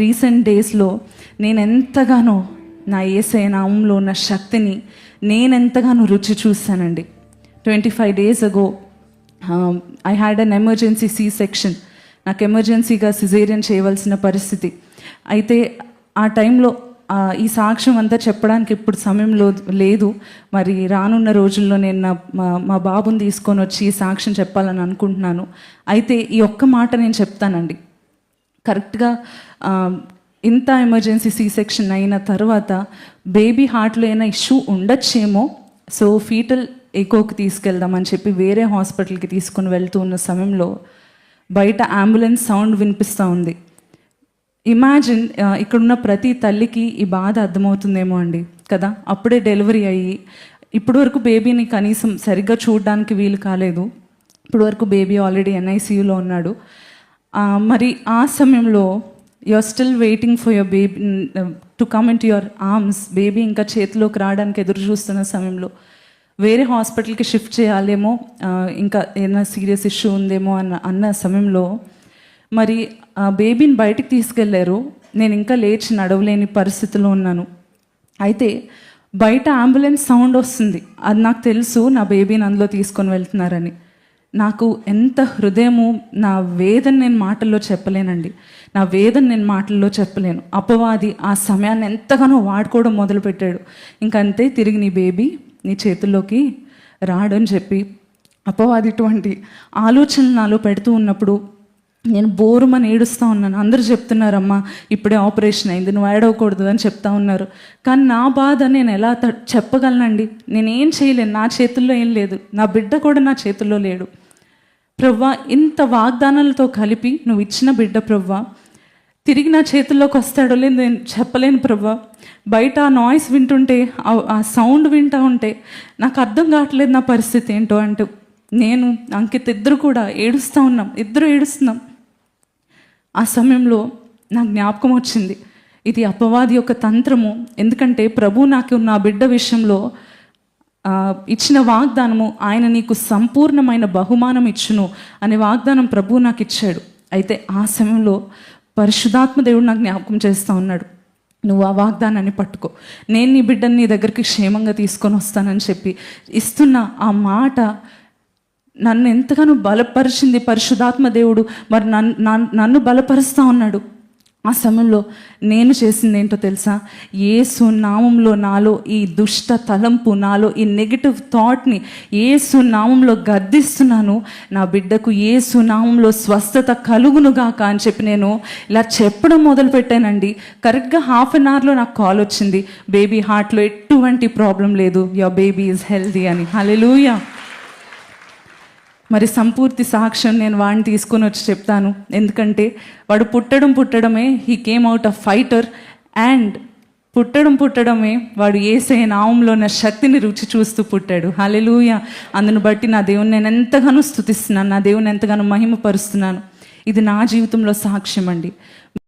Recent డేస్లో నేను ఎంతగానో నా ఏసే నామంలో ఉన్న శక్తిని నేను ఎంతగానో రుచి చూశానండి. Twenty five days ago I had an emergency C section నాకు ఎమర్జెన్సీగా సిజేరియన్ చేయవలసిన పరిస్థితి. అయితే ఆ టైంలో ఈ సాక్ష్యం అంతా చెప్పడానికి ఇప్పుడు సమయంలో లేదు. మరి రానున్న రోజుల్లో నేను నా మా మా బాబుని తీసుకొని వచ్చి ఈ సాక్ష్యం చెప్పాలని అనుకుంటున్నాను. అయితే ఈ ఒక్క మాట నేను చెప్తానండి. కరెక్ట్గా ఇంత ఎమర్జెన్సీ సీ సెక్షన్ అయిన తర్వాత బేబీ హార్ట్లో ఏమైనా ఇష్యూ ఉండొచ్చేమో సో ఫీటల్ ఎకోకి తీసుకెళ్దామని చెప్పి వేరే హాస్పిటల్కి తీసుకొని వెళ్తూ ఉన్న సమయంలో బయట అంబులెన్స్ సౌండ్ వినిపిస్తూ ఉంది. ఇమాజిన్ ఇక్కడున్న ప్రతి తల్లికి ఈ బాధ అర్థమవుతుందేమో అండి కదా? అప్పుడే డెలివరీ అయ్యి ఇప్పటి వరకు బేబీని కనీసం సరిగ్గా చూడడానికి వీలు కాలేదు. ఇప్పటివరకు బేబీ ఆల్రెడీ ఎన్ఐసీయూలో ఉన్నాడు. మరి ఆ సమయంలో you are still waiting for your baby to come into your arms baby ఇంకా చేతిలోకి రావడానికి ఎదురు చూస్తున్న సమయంలో వేరే హాస్పిటల్కి షిఫ్ట్ చేయాలేమో ఇంకా ఏదైనా సీరియస్ ఇష్యూ ఉందేమో అన్న అన్న సమయంలో మరి ఆ బేబీని బయటికి తీసుకెళ్ళారు. నేను ఇంకా లేచి నడవలేని పరిస్థితిలో ఉన్నాను. అయితే బయట అంబులెన్స్ సౌండ్ వస్తుంది. అది నాకు తెలుసు నా బేబీని అందులో తీసుకొని వెళ్తున్నారని. నాకు ఎంత హృదయము నా వేదన నేను మాటల్లో చెప్పలేనండి. నా వేదన నేను మాటల్లో చెప్పలేను. అపవాది ఆ సమయాన్ని ఎంతగానో వాడుకోవడం మొదలుపెట్టాడు. ఇంకంతే తిరిగి నీ బేబీ నీ చేతుల్లోకి రాడని చెప్పి అపవాది ఇటువంటి ఆలోచనలు నాలో పెడుతూ ఉన్నప్పుడు నేను బోరుమని ఏడుస్తూ ఉన్నాను. అందరూ చెప్తున్నారమ్మా ఇప్పుడే ఆపరేషన్ అయింది నువ్వు ఏడవకూడదు అని చెప్తా ఉన్నారు. కానీ నా బాధ నేను ఎలా చెప్పగలనండి? నేనేం చేయలేను నా చేతుల్లో ఏం లేదు. నా బిడ్డ కూడా నా చేతుల్లో లేడు. ప్రవ్వా ఇంత వాగ్దానాలతో కలిపి నువ్వు ఇచ్చిన బిడ్డ ప్రవ్వా. తిరిగి నా చేతుల్లోకి వస్తాడో లేదు నేను చెప్పలేను ప్రవ్వా. బయట ఆ నాయిస్ వింటుంటే ఆ- సౌండ్ వింటూ ఉంటే నాకు అర్థం కావట్లేదు నా పరిస్థితి ఏంటో అంటూ. నేను అంకిత ఇద్దరు కూడా ఏడుస్తూ ఉన్నాం ఇద్దరు ఏడుస్తున్నాం. ఆ సమయంలో నాకు జ్ఞాపకం వచ్చింది. ఇది అపవాది యొక్క తంత్రము. ఎందుకంటే ప్రభు నాకు నా బిడ్డ విషయంలో ఇచ్చిన వాగ్దానము ఆయన నీకు సంపూర్ణమైన బహుమానం ఇచ్చును అనే వాగ్దానం ప్రభు నాకు ఇచ్చాడు. అయితే ఆ సమయంలో పరిశుధాత్మ దేవుడు నాకు జ్ఞాపకం చేస్తూ ఉన్నాడు. నువ్వు ఆ వాగ్దానాన్ని పట్టుకో. నేను నీ బిడ్డని నీ దగ్గరికి క్షేమంగా తీసుకొని వస్తానని చెప్పి ఇస్తున్న ఆ మాట నన్ను ఎంతగానో బలపరిచింది పరిశుధాత్మ దేవుడు. మరి నన్ను నన్ను- నన్ను బలపరుస్తూ ఉన్నాడు. ఆ సమయంలో నేను చేసింది ఏంటో తెలుసా? ఏసు నామంలో నాలో ఈ దుష్ట తలంపు నాలో ఈ నెగిటివ్ థాట్ని ఏసు నామంలో గర్దిస్తున్నాను నా బిడ్డకు ఏసు నామంలో స్వస్థత కలుగునుగాక అని చెప్పి నేను ఇలా చెప్పడం మొదలుపెట్టానండి. కరెక్ట్గా హాఫ్ అన్ అవర్లో నాకు కాల్ వచ్చింది. బేబీ హార్ట్లో ఎటువంటి ప్రాబ్లం లేదు. యువర్ బేబీ ఈజ్ హెల్దీ అని. హలెలూయా మరి సంపూర్తి సాక్ష్యం నేను వాడిని తీసుకొని వచ్చి చెప్తాను. ఎందుకంటే వాడు పుట్టడం పుట్టడమే he came out of fighter and పుట్టడం పుట్టడమే వాడు ఏసే నామంలో ఉన్న శక్తిని రుచి చూస్తూ పుట్టాడు. హలెలూయ అందును బట్టి నా దేవుని నేను ఎంతగానో స్థుతిస్తున్నాను నా దేవుని ఎంతగానో మహిమపరుస్తున్నాను. ఇది నా జీవితంలో సాక్ష్యం అండి